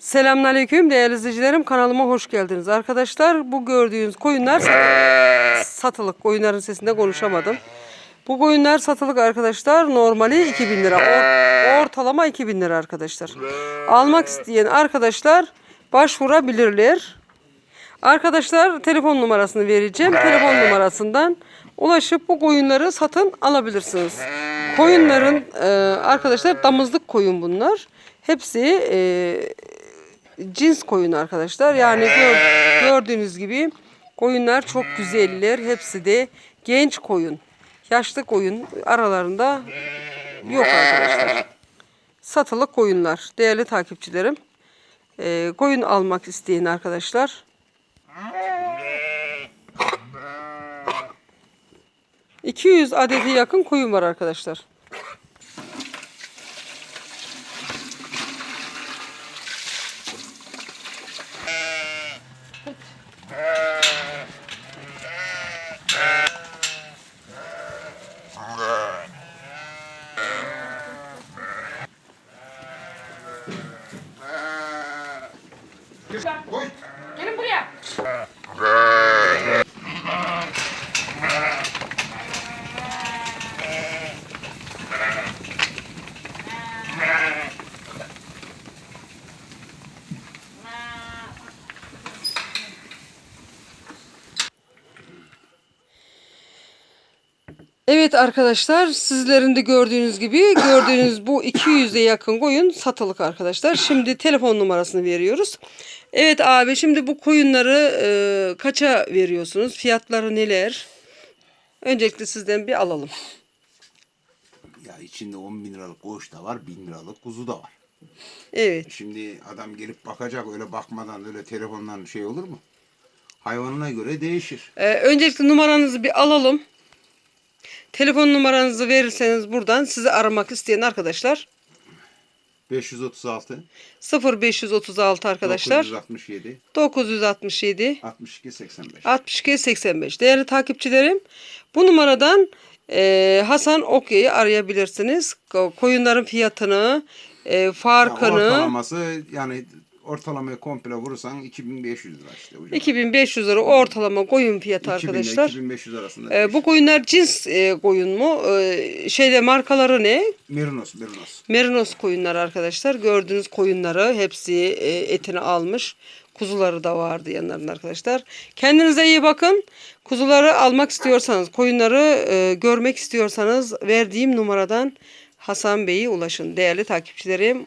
Selamünaleyküm değerli izleyicilerim kanalıma hoş geldiniz. Arkadaşlar bu gördüğünüz koyunlar sat- satılık. Koyunların sesinde konuşamadım. Bu koyunlar satılık arkadaşlar. Normali 2000 lira. Or- ortalama 2000 lira arkadaşlar. Almak isteyen arkadaşlar başvurabilirler. Arkadaşlar telefon numarasını vereceğim. Telefon numarasından ulaşıp bu koyunları satın alabilirsiniz. Koyunların e, arkadaşlar damızlık koyun bunlar. Hepsi e, cins koyun arkadaşlar. Yani gör- gördüğünüz gibi koyunlar çok güzeller. Hepsi de genç koyun. Yaşlı koyun aralarında yok arkadaşlar. Satılık koyunlar. Değerli takipçilerim. E, koyun almak isteyen arkadaşlar 200 adeti yakın koyun var arkadaşlar. Ờ, Ôi! Evet arkadaşlar sizlerin de gördüğünüz gibi gördüğünüz bu 200'e yakın koyun satılık arkadaşlar. Şimdi telefon numarasını veriyoruz. Evet abi şimdi bu koyunları e, kaça veriyorsunuz? Fiyatları neler? Öncelikle sizden bir alalım. Ya içinde 10 bin liralık koç da var, bin liralık kuzu da var. Evet. Şimdi adam gelip bakacak öyle bakmadan öyle telefondan şey olur mu? Hayvanına göre değişir. E, öncelikle numaranızı bir alalım. Telefon numaranızı verirseniz buradan sizi aramak isteyen arkadaşlar 536 0536 arkadaşlar 967 967 62 85. 62 85. Değerli takipçilerim bu numaradan e, Hasan Okya'yı arayabilirsiniz. Ko- Koyunların fiyatını, e, farkını ortalaması yani ortalamayı komple vurursan 2500 lira işte. hocam. 2500 lira ortalama koyun fiyatı 2000 ile arkadaşlar. 2500 arasında. E, değişir. bu koyunlar cins e, koyun mu? E, şeyde markaları ne? Merinos, Merinos. Merinos koyunlar arkadaşlar. Gördüğünüz koyunları hepsi e, etini almış. Kuzuları da vardı yanlarında arkadaşlar. Kendinize iyi bakın. Kuzuları almak istiyorsanız, koyunları e, görmek istiyorsanız verdiğim numaradan Hasan Bey'e ulaşın. Değerli takipçilerim